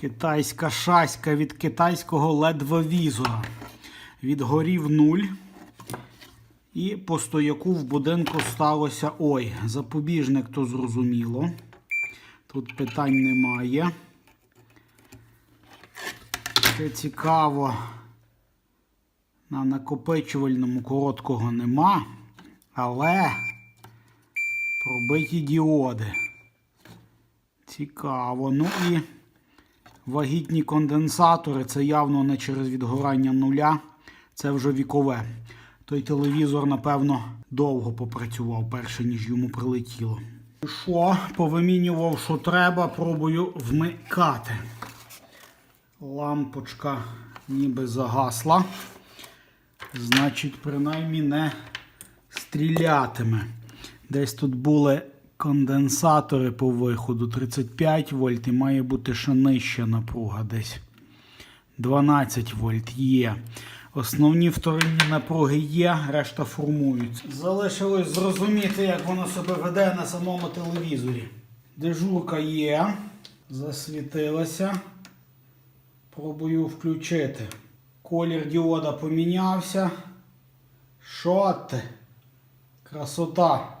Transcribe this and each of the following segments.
Китайська шаська від китайського ледвовізора. Відгорів нуль. І по стояку в будинку сталося. Ой, запобіжник то зрозуміло. Тут питань немає. Ще цікаво. На накопичувальному короткого нема. Але пробиті діоди. Цікаво. Ну і вагітні конденсатори. Це явно не через відгорання нуля. Це вже вікове. Той телевізор, напевно, довго попрацював, перше, ніж йому прилетіло. Що, повимінював, що треба, пробую вмикати. Лампочка ніби загасла. Значить, принаймні не стрілятиме. Десь тут були конденсатори по виходу 35 вольт і має бути ще нижча напруга десь. 12 вольт є. Основні вторинні напруги є, решта формуються. Залишилось зрозуміти, як воно себе веде на самому телевізорі. Дежурка є, засвітилася. Пробую включити. Колір діода помінявся. Що ти? Красота.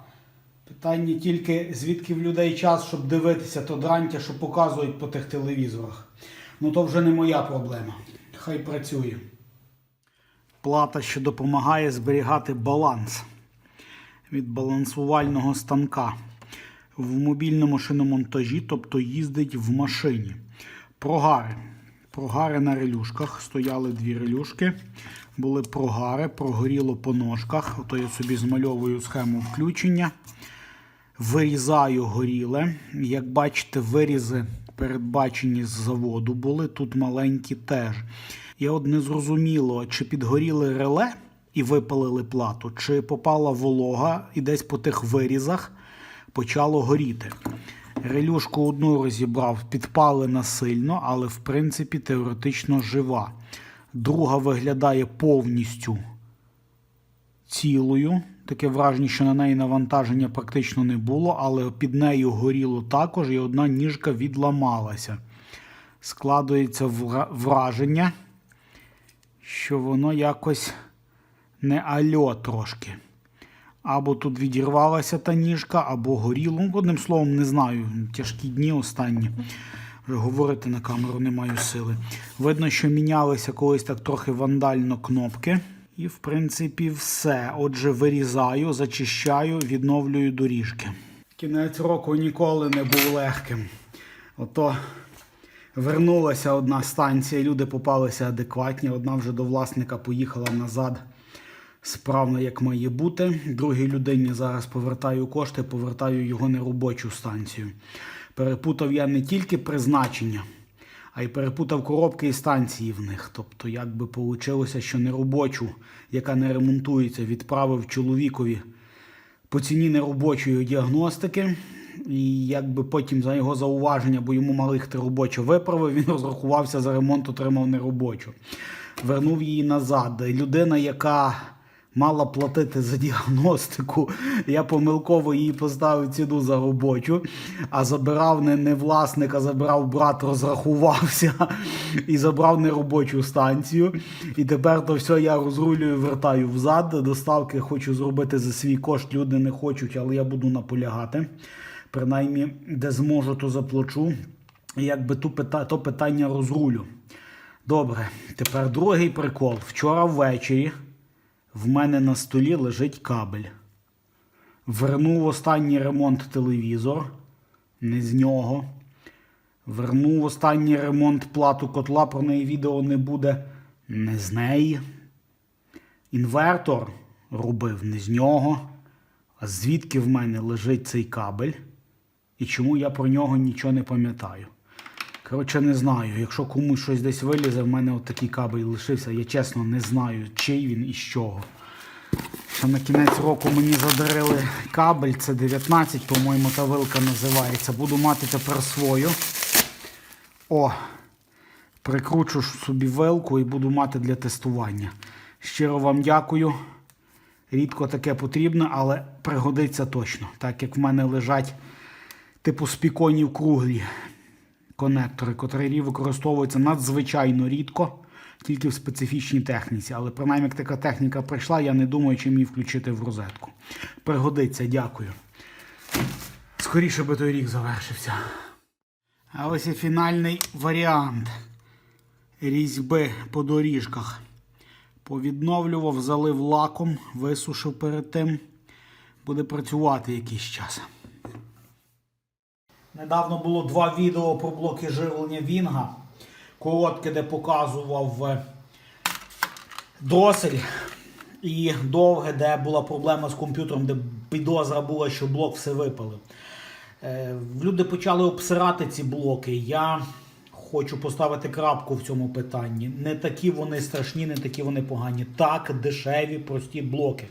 Питання тільки, звідки в людей час, щоб дивитися то дрантя, що показують по тих телевізорах. Ну то вже не моя проблема. Хай працює. Плата, що допомагає зберігати баланс від балансувального станка в мобільному шиномонтажі, тобто їздить в машині. Прогари. Прогари на релюшках. Стояли дві релюшки. Були прогари, прогоріло по ножках. Ото я собі змальовую схему включення. Вирізаю горіле. Як бачите, вирізи передбачені з заводу були, тут маленькі теж. І от не зрозуміло, чи підгоріли реле і випалили плату, чи попала волога і десь по тих вирізах почало горіти. Релюшку одну розібрав, підпалена сильно, але в принципі теоретично жива. Друга виглядає повністю цілою. Таке враження, що на неї навантаження практично не було, але під нею горіло також, і одна ніжка відламалася. Складується враження, що воно якось не альо трошки. Або тут відірвалася та ніжка, або горіло. Ну, одним словом, не знаю. Тяжкі дні останні. Говорити на камеру не маю сили. Видно, що мінялися колись так трохи вандально кнопки. І, в принципі, все. Отже, вирізаю, зачищаю, відновлюю доріжки. Кінець року ніколи не був легким. Ото вернулася одна станція, люди попалися адекватні. Одна вже до власника поїхала назад справно, як має бути. Другій людині зараз повертаю кошти, повертаю його неробочу станцію. Перепутав я не тільки призначення, а й перепутав коробки і станції в них. Тобто, як би вийшло, що неробочу, яка не ремонтується, відправив чоловікові по ціні неробочої діагностики. І якби потім за його зауваження, бо йому мали їхати робочо виправив, він розрахувався за ремонт, отримав неробочу. Вернув її назад. Людина, яка мала платити за діагностику, я помилково їй поставив ціну за робочу, а забирав не, не власник, а забирав брат, розрахувався і забрав неробочу станцію. І тепер то все я розрулюю, вертаю взад. Доставки хочу зробити за свій кошт. Люди не хочуть, але я буду наполягати. Принаймні, де зможу, то заплачу. І Якби ту пита, то питання розрулю. Добре, тепер другий прикол. Вчора ввечері в мене на столі лежить кабель. Вернув останній ремонт телевізор, не з нього. Вернув останній ремонт плату котла, про неї відео не буде, не з неї. Інвертор робив не з нього. А звідки в мене лежить цей кабель? І чому я про нього нічого не пам'ятаю? Коротше, не знаю. Якщо комусь щось десь вилізе, в мене от такий кабель лишився. Я чесно не знаю, чий він і з чого. Ще на кінець року мені задарили кабель, це 19, по-моєму, та вилка називається. Буду мати тепер свою. О, прикручу собі вилку і буду мати для тестування. Щиро вам дякую. Рідко таке потрібно, але пригодиться точно. Так як в мене лежать типу спіконів круглі. Конектори, котрі використовуються надзвичайно рідко, тільки в специфічній техніці. Але принаймні, як така техніка прийшла, я не думаю, чим її включити в розетку. Пригодиться, дякую. Скоріше би той рік завершився. А ось і фінальний варіант різьби по доріжках. Повідновлював, залив лаком, висушив перед тим. Буде працювати якийсь час. Недавно було два відео про блоки живлення Вінга. Коротке, де показував е, дросель. І довге, де була проблема з комп'ютером, де підозра була, що блок все випалив. Е, Люди почали обсирати ці блоки. Я хочу поставити крапку в цьому питанні. Не такі вони страшні, не такі вони погані. Так, дешеві, прості блоки.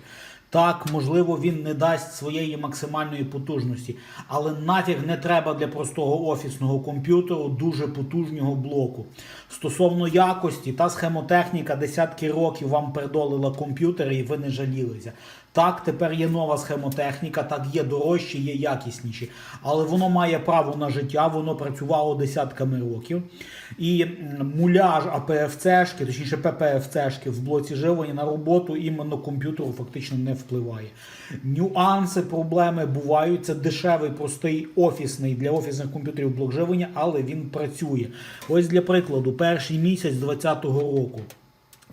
Так, можливо, він не дасть своєї максимальної потужності, але нафіг не треба для простого офісного комп'ютеру дуже потужного блоку. Стосовно якості, та схемотехніка десятки років вам передолила комп'ютери і ви не жалілися. Так, тепер є нова схемотехніка, так є дорожчі, є якісніші, але воно має право на життя, воно працювало десятками років. І муляж АПФЦшки, точніше ППФЦшки в блоці живлення на роботу іменно комп'ютеру фактично не впливає. Нюанси, проблеми бувають. Це дешевий, простий офісний для офісних комп'ютерів блок живлення, але він працює. Ось для прикладу, перший місяць 2020 року.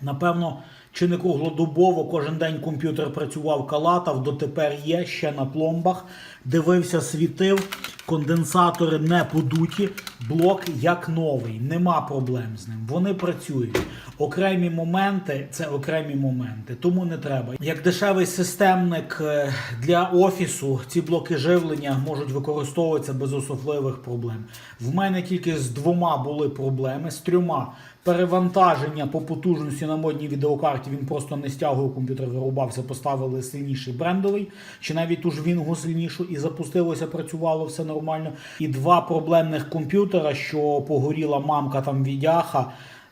Напевно, чи не круглодобово кожен день комп'ютер працював, калатав, дотепер є ще на пломбах. Дивився, світив, конденсатори не подуті, блок як новий, нема проблем з ним. Вони працюють. Окремі моменти це окремі моменти, тому не треба. Як дешевий системник е, для офісу, ці блоки живлення можуть використовуватися без особливих проблем. В мене тільки з двома були проблеми, з трьома. Перевантаження по потужності на модній відеокарті він просто не стягував комп'ютер, вирубався, поставили сильніший брендовий, чи навіть ту ж Вінгу сильнішу, запустилося, працювало все нормально. І два проблемних комп'ютера, що погоріла мамка там відяха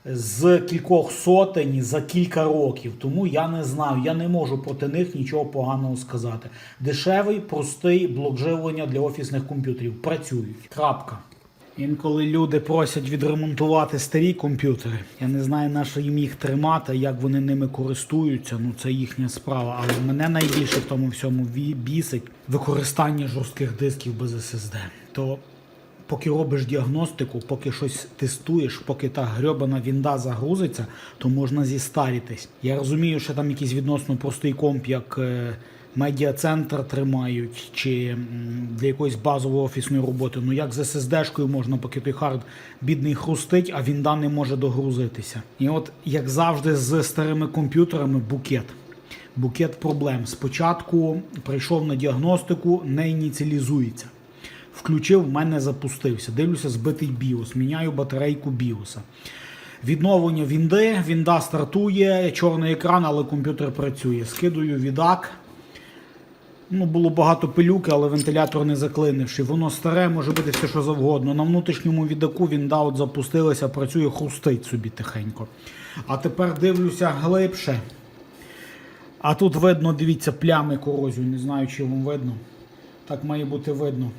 з кількох сотень за кілька років. Тому я не знаю, я не можу проти них нічого поганого сказати. Дешевий, простий блок живлення для офісних комп'ютерів. Працюють. Крапка. Інколи люди просять відремонтувати старі комп'ютери. Я не знаю, на що їм їх тримати, як вони ними користуються. Ну це їхня справа. Але мене найбільше в тому всьому бісить використання жорстких дисків без SSD. То поки робиш діагностику, поки щось тестуєш, поки та грьобана вінда загрузиться, то можна зістарітись. Я розумію, що там якийсь відносно простий комп, як е, медіа-центр тримають, чи для якоїсь базової офісної роботи. Ну як з SSD-шкою можна, поки той хард бідний хрустить, а вінда не може догрузитися. І от, як завжди, з старими комп'ютерами букет. Букет проблем. Спочатку прийшов на діагностику, не ініціалізується. Включив, в мене запустився. Дивлюся, збитий біос. Міняю батарейку біоса. Відновлення вінди, вінда стартує, чорний екран, але комп'ютер працює. Скидую відак. Ну, було багато пилюки, але вентилятор не заклинивши. Воно старе, може бути все, що завгодно. На внутрішньому відаку вінда от запустилася, працює, хрустить собі тихенько. А тепер дивлюся глибше. А тут видно, дивіться, плями корозію. Не знаю, чи вам видно. Так має бути видно.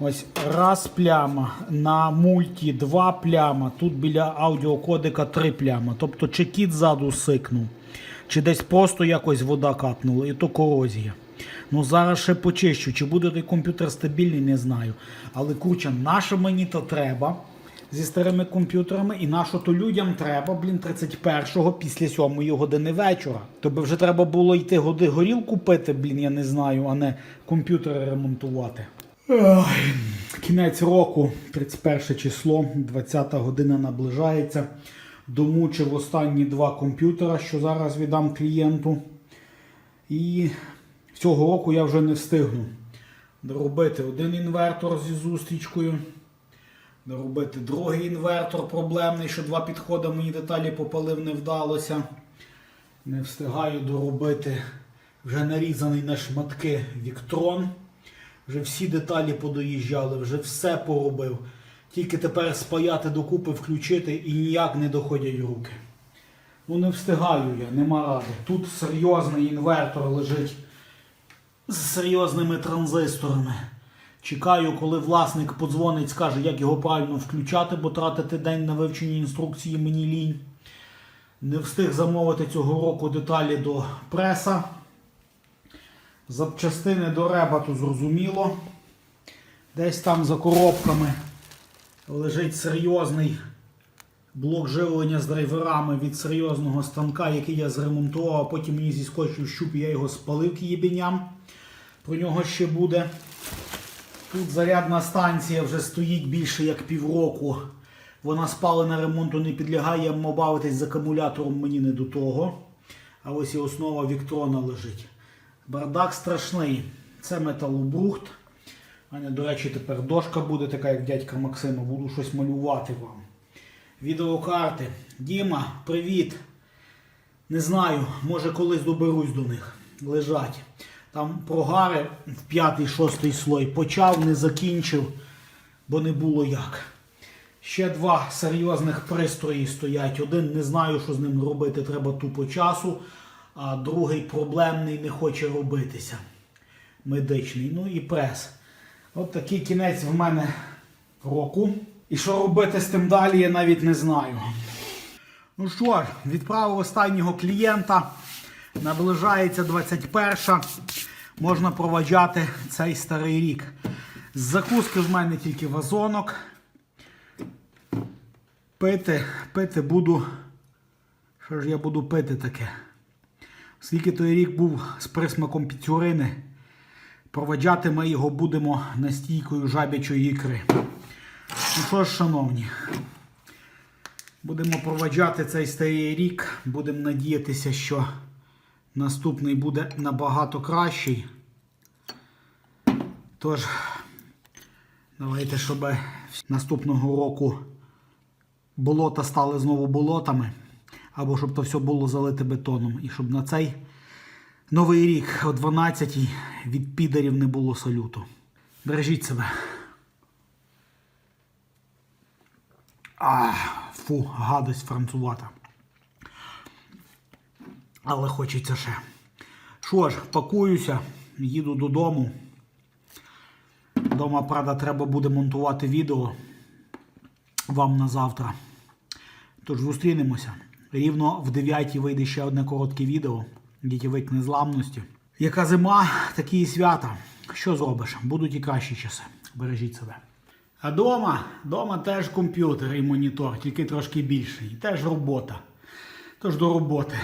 Ось раз пляма, на мульті два пляма, тут біля аудіокодика три пляма. Тобто чи кіт ззаду сикнув, чи десь просто якось вода капнула, і то корозія. Ну зараз ще почищу. Чи буде той комп'ютер стабільний, не знаю. Але курча, наше мені то треба зі старими комп'ютерами, і нащо то людям треба, блін, 31-го після 7 години вечора. Тобі вже треба було йти годи горілку пити, блін, я не знаю, а не комп'ютери ремонтувати. Ой, Кінець року, 31 число, 20 година наближається. Домучив останні два комп'ютера, що зараз віддам клієнту. І цього року я вже не встигну доробити один інвертор зі зустрічкою. Доробити другий інвертор проблемний, що два підходи мені деталі попалив, не вдалося. Не встигаю доробити вже нарізаний на шматки Віктрон. Вже всі деталі подоїжджали, вже все поробив. Тільки тепер спаяти докупи, включити і ніяк не доходять руки. Ну не встигаю я, нема ради. Тут серйозний інвертор лежить з серйозними транзисторами. Чекаю, коли власник подзвонить, скаже, як його правильно включати, бо тратити день на вивчення інструкції мені лінь. Не встиг замовити цього року деталі до преса. Запчастини до ребату зрозуміло. Десь там за коробками лежить серйозний блок живлення з драйверами від серйозного станка, який я зремонтував, а потім мені зіскочив щуп, і я його спалив києбіням. Про нього ще буде. Тут зарядна станція вже стоїть більше як півроку. Вона спалена ремонту не підлягає, бавитись з акумулятором мені не до того. А ось і основа Віктрона лежить. Бардак страшний. Це металобрухт. У мене, до речі, тепер дошка буде така, як дядька Максима. Буду щось малювати вам. Відеокарти. Діма, привіт. Не знаю, може колись доберусь до них. Лежать. Там прогари в п'ятий, шостий слой. Почав, не закінчив, бо не було як. Ще два серйозних пристрої стоять. Один не знаю, що з ним робити, треба тупо часу, а другий проблемний не хоче робитися. Медичний. Ну і прес. От такий кінець в мене року. І що робити з тим далі, я навіть не знаю. Ну що ж, відправив останнього клієнта. Наближається 21-ша. Можна проваджати цей старий рік. З закуски в мене тільки вазонок. Пити, пити буду. Що ж я буду пити таке? Оскільки той рік був з присмаком піцюрини, проведжати ми його будемо настійкою жабячої ікри. Ну що ж, шановні, будемо проведжати цей старий рік. Будемо надіятися, що наступний буде набагато кращий. Тож, давайте, щоб наступного року болота стали знову болотами, або щоб то все було залите бетоном. І щоб на цей новий рік о 12-й від підарів не було салюту. Бережіть себе. А, фу, гадость францувата. Але хочеться ще. Що ж, пакуюся, їду додому. Дома, правда, треба буде монтувати відео вам на завтра. Тож зустрінемося. Рівно в 9 вийде ще одне коротке відео. Дітєвик незламності. Яка зима, такі і свята. Що зробиш? Будуть і кращі часи. Бережіть себе. А дома, дома теж комп'ютер і монітор, тільки трошки більший. Теж робота. Тож до роботи.